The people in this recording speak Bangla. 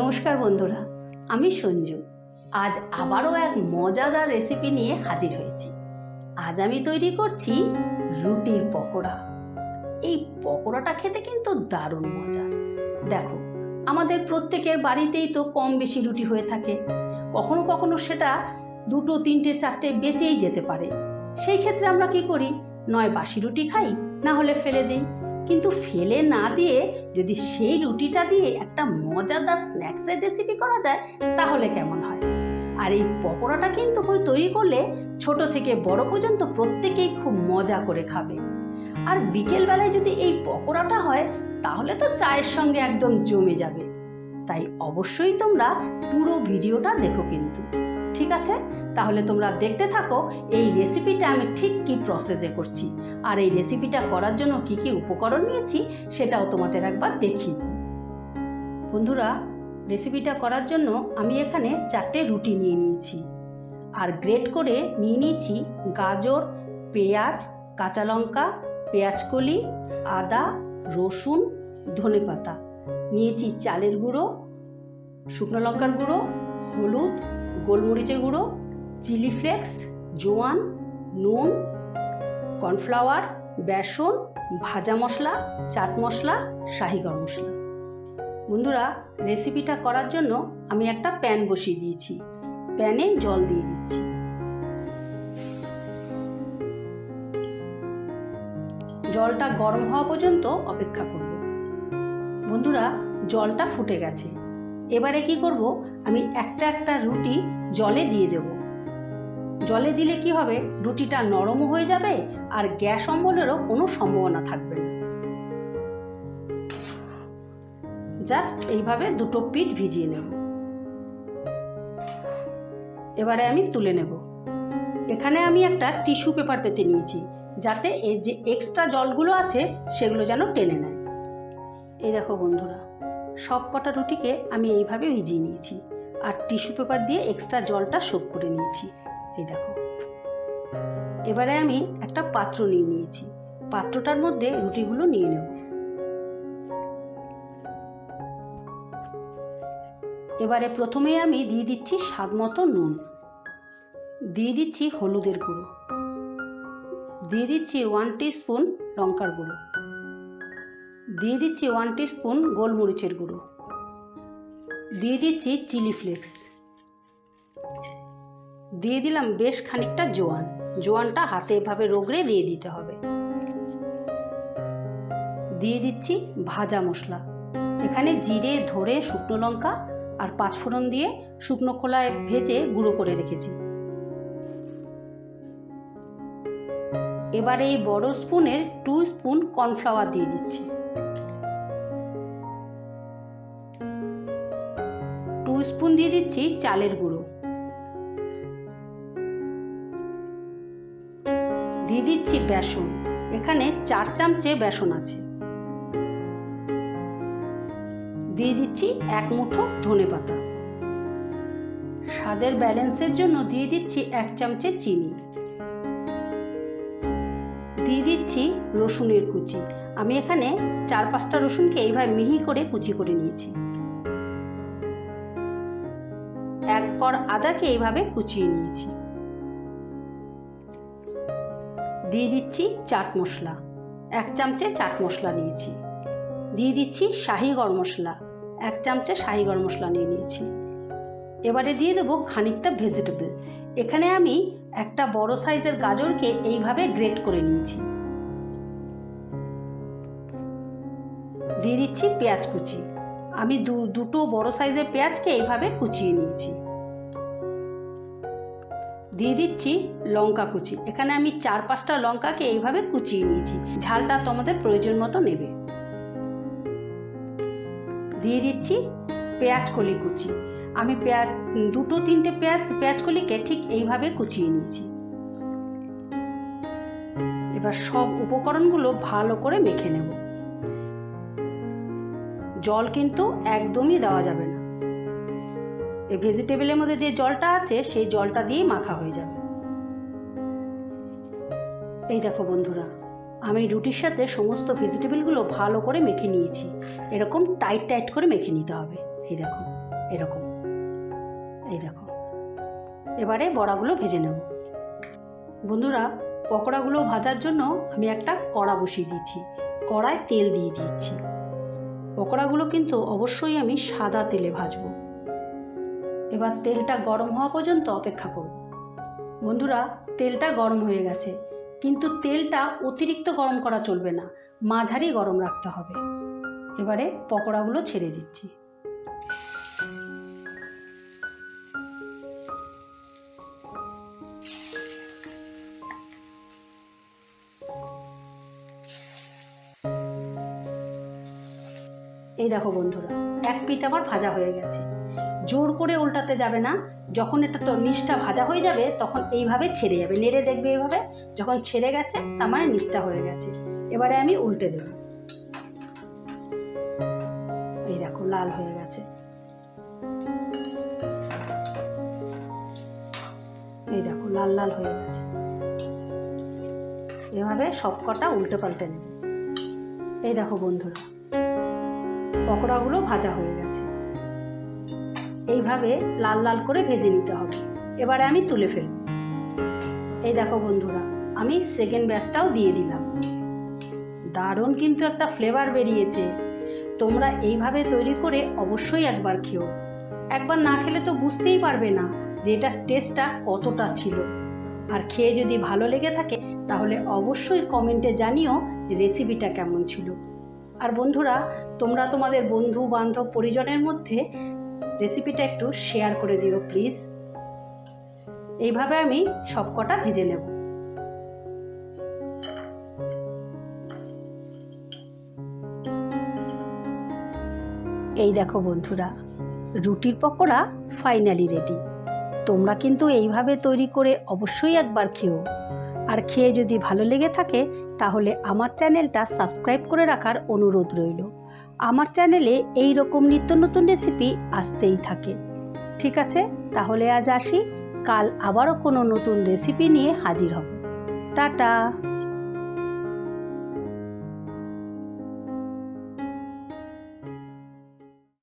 নমস্কার বন্ধুরা, আমি সঞ্জু। আজ আবারও এক মজাদার রেসিপি নিয়ে হাজির হয়েছি। আজ আমি তৈরি করছি রুটির পকোড়া। এই পকোড়াটা খেতে কিন্তু দারুণ মজা। দেখো, আমাদের প্রত্যেকের বাড়িতেই তো কম বেশি রুটি হয়ে থাকে। কখনো কখনো সেটা দুটো, তিনটে, চারটে বেঁচেই যেতে পারে। সেই ক্ষেত্রে আমরা কি করি, নয় বাসি রুটি খাই, না হলে ফেলে দিই। কিন্তু ফেলে না দিয়ে যদি সেই রুটিটা দিয়ে একটা মজাদার স্ন্যাক্সের রেসিপি করা যায়, তাহলে কেমন হয়? আর এই পকোড়াটা কিন্তু তৈরি করলে ছোট থেকে বড় পর্যন্ত প্রত্যেকেই খুব মজা করে খাবে। আর বিকেলবেলায় যদি এই পকোড়াটা হয়, তাহলে তো চায়ের সঙ্গে একদম জমে যাবে। তাই অবশ্যই তোমরা পুরো ভিডিওটা দেখো কিন্তু। ঠিক আছে? তাহলে তোমরা দেখতে থাকো এই রেসিপিটা আমি ঠিক কি প্রসেসে করছি। আর এই রেসিপিটা করার জন্য কি কি উপকরণ নিয়েছি সেটাও তোমাদের একবার দিই। বন্ধুরা রেসিপিটা করার জন্য আমি এখানে চারটে রুটি নিয়ে নিয়েছি। আর গ্রেট করে নিয়ে নিয়েছি গাজর, পেঁয়াজ, কাঁচা লঙ্কা, পেঁয়াজকলি, আদা, রসুন, ধনেপাতা। নিয়েছি চালের গুঁড়ো, শুকনো লঙ্কার গুঁড়ো, হলুদ গোলমরিচের গুঁড়ো, চিলি ফ্লেক্স, জোয়ান, নুন, কর্নফ্লাওয়ার, বেসন, ভাজা মশলা, চাট মশলা, শাহি গরম মশলা। বন্ধুরা, রেসিপিটা করার জন্য আমি একটা প্যান বসিয়ে দিয়েছি। প্যানে জল দিয়ে দিচ্ছি। জলটা গরম হওয়া পর্যন্ত অপেক্ষা করব। বন্ধুরা, জলটা ফুটে গেছে। এবারে কি করব? আমি একটা একটা রুটি জলে দিয়ে দেব। জলে দিলে কি হবে? রুটিটা নরমও হয়ে যাবে আর গ্যাস অম্বলেরও কোনো সম্ভাবনা থাকবে না। জাস্ট এইভাবে দুটো পিঠ ভিজিয়ে নেব। এবারে আমি তুলে নেব। এখানে আমি একটা টিস্যু পেপার পেতে নিয়েছি যাতে এর যে এক্সট্রা জলগুলো আছে সেগুলো যেন টেনে নেয়। এই দেখো বন্ধুরা সব কটা রুটিকে আমি এইভাবে ভিজিয়ে নিয়েছি। আর টিস্যু পেপার দিয়ে এক্সট্রা জলটা শোক করে নিয়েছি। এই দেখো। এবারে আমি একটা পাত্র নিয়ে নিয়েছি। পাত্রটার মধ্যে রুটিগুলো নিয়ে নেব। এবারে প্রথমেই আমি দিয়ে দিচ্ছি স্বাদ মতো নুন। দিয়ে দিচ্ছি হলুদের গুঁড়ো। দিয়ে দিচ্ছি ওয়ান স্পুন লঙ্কার গুঁড়ো। দিয়ে দিচ্ছি ওয়ান স্পুন গোলমরিচের গুঁড়ো। দিয়ে দিচ্ছি চিলি ফ্লেক্স দিয়ে দিলাম বেশ খানিকটা জোয়ান। জোয়ানটা হাতে এভাবে রগড়ে দিয়ে দিতে হবে। দিয়ে দিচ্ছি ভাজা মশলা। এখানে জিরে, ধরে শুকনো লঙ্কা আর পাঁচফোড়ন দিয়ে শুকনো খোলায় ভেজে গুঁড়ো করে রেখেছি। এবার এই বড় স্পুনের টু স্পুন কর্নফ্লাওয়ার দিয়ে দিচ্ছি। টু স্পুন দিয়ে দিচ্ছি চালের গুঁড়ো। দিয়ে দিচ্ছি বেসন। এখানে চার চামচে বেসন আছে। দিয়ে দিচ্ছি এক মুঠো ধনে পাতা। স্বাদের ব্যালেন্সের জন্য দিয়ে দিচ্ছি এক চামচে চিনি। দিয়ে দিচ্ছি রসুনের কুচি। আমি এখানে চার পাঁচটা রসুনকে এইভাবে মিহি করে কুচি করে নিয়েছি। এক কর আদাকে এইভাবে কুচিয়ে নিয়েছি। দিয়ে দিচ্ছি চাট মশলা। এক চামচে চাট মশলা নিয়েছি। দিয়ে দিচ্ছি শাহি গরম মশলা। এক চামচে শাহি গরম মশলা নিয়ে নিয়েছি। এবারে দিয়ে দেবো খানিকটা ভেজিটেবল এখানে আমি একটা বড় সাইজের গাজরকে এইভাবে গ্রেট করে নিয়েছি। দিয়ে দিচ্ছি পেঁয়াজ কুচি। আমি দু, দুটো বড় সাইজের পেঁয়াজকে এইভাবে কুচিয়ে নিয়েছি। দিয়ে দিচ্ছি লঙ্কা কুচি। এখানে আমি চার পাঁচটা লঙ্কাকে এইভাবে কুচিয়ে নিয়েছি। ঝালটা তোমাদের প্রয়োজন মতো নেবে। দিয়ে দিচ্ছি পেঁয়াজ কলি কুচি। আমি পেঁয়াজ, দুটো তিনটে পেঁয়াজ পেঁয়াজ কলিকে ঠিক এইভাবে কুচিয়ে নিয়েছি। এবার সব উপকরণগুলো ভালো করে মেখে নেব। জল কিন্তু একদমই দেওয়া যাবে না। এই ভেজিটেবলের মধ্যে যে জলটা আছে, সেই জলটা দিয়েই মাখা হয়ে যাবে। এই দেখো বন্ধুরা, আমি রুটির সাথে সমস্ত ভেজিটেবলগুলো ভালো করে মেখে নিয়েছি। এরকম টাইট টাইট করে মেখে নিতে হবে। এই দেখো, এরকম। এই দেখো, এবারে বড়াগুলো ভেজে নেব। বন্ধুরা, পকোড়াগুলো ভাজার জন্য আমি একটা কড়া বসিয়ে দিয়েছি। কড়ায় তেল দিয়ে দিচ্ছি পকোড়াগুলো কিন্তু অবশ্যই আমি সাদা তেলে ভাজব। এবার তেলটা গরম হওয়া পর্যন্ত অপেক্ষা করব। বন্ধুরা, তেলটা গরম হয়ে গেছে, কিন্তু তেলটা অতিরিক্ত গরম করা চলবে না, মাঝারি গরম রাখতে হবে। এবারে পকোড়াগুলো ছেড়ে দিচ্ছি। এই দেখো বন্ধুরা, এক পিঠ আমার ভাজা হয়ে গেছে। জোর করে উল্টাতে যাবে না, যখন এটা তো নিচটা ভাজা হয়ে যাবে, তখন এইভাবে ছেড়ে যাবে। নেড়ে দেখবে এইভাবে, যখন ছেড়ে গেছে, তার মানে নিচটা হয়ে গেছে। এবারে আমি উল্টে দেব। এই দেখো, লাল হয়ে গেছে। এই দেখো, লাল লাল হয়ে গেছে। এভাবে সব কটা উল্টে পাল্টে নেবে। এই দেখো বন্ধুরা পকোড়াগুলো ভাজা হয়ে গেছে। এইভাবে লাল লাল করে ভেজে নিতে হবে। এবারে আমি তুলে ফেলব। এই দেখো বন্ধুরা, আমি সেকেন্ড ব্যাচটাও দিয়ে দিলাম। দারুণ কিন্তু একটা ফ্লেভার বেরিয়েছে। তোমরা এইভাবে তৈরি করে অবশ্যই একবার খেও। একবার না খেলে তো বুঝতেই পারবে না যে এটার টেস্টটা কতটা ছিল। আর খেয়ে যদি ভালো লেগে থাকে, তাহলে অবশ্যই কমেন্টে জানিও রেসিপিটা কেমন ছিল। আর বন্ধুরা, তোমরা তোমাদের বন্ধু, বান্ধব, পরিজনের মধ্যে রেসিপিটা একটু শেয়ার করে দিও প্লিজ এইভাবে আমি সবকটা ভেজে নেব। এই দেখো বন্ধুরা, রুটির পকোড়া ফাইনালি রেডি তোমরা কিন্তু এইভাবে তৈরি করে অবশ্যই একবার খেও। আর খেয়ে যদি ভালো লেগে থাকে তাহলে আমার চ্যানেলটা সাবস্ক্রাইব করে রাখার অনুরোধ রইল। আমার চ্যানেলে এই রকম নিত্য নতুন রেসিপি আসতেই থাকে। ঠিক আছে? তাহলে আজ আসি। কাল আবারও কোনো নতুন রেসিপি নিয়ে হাজির হব। টাটা!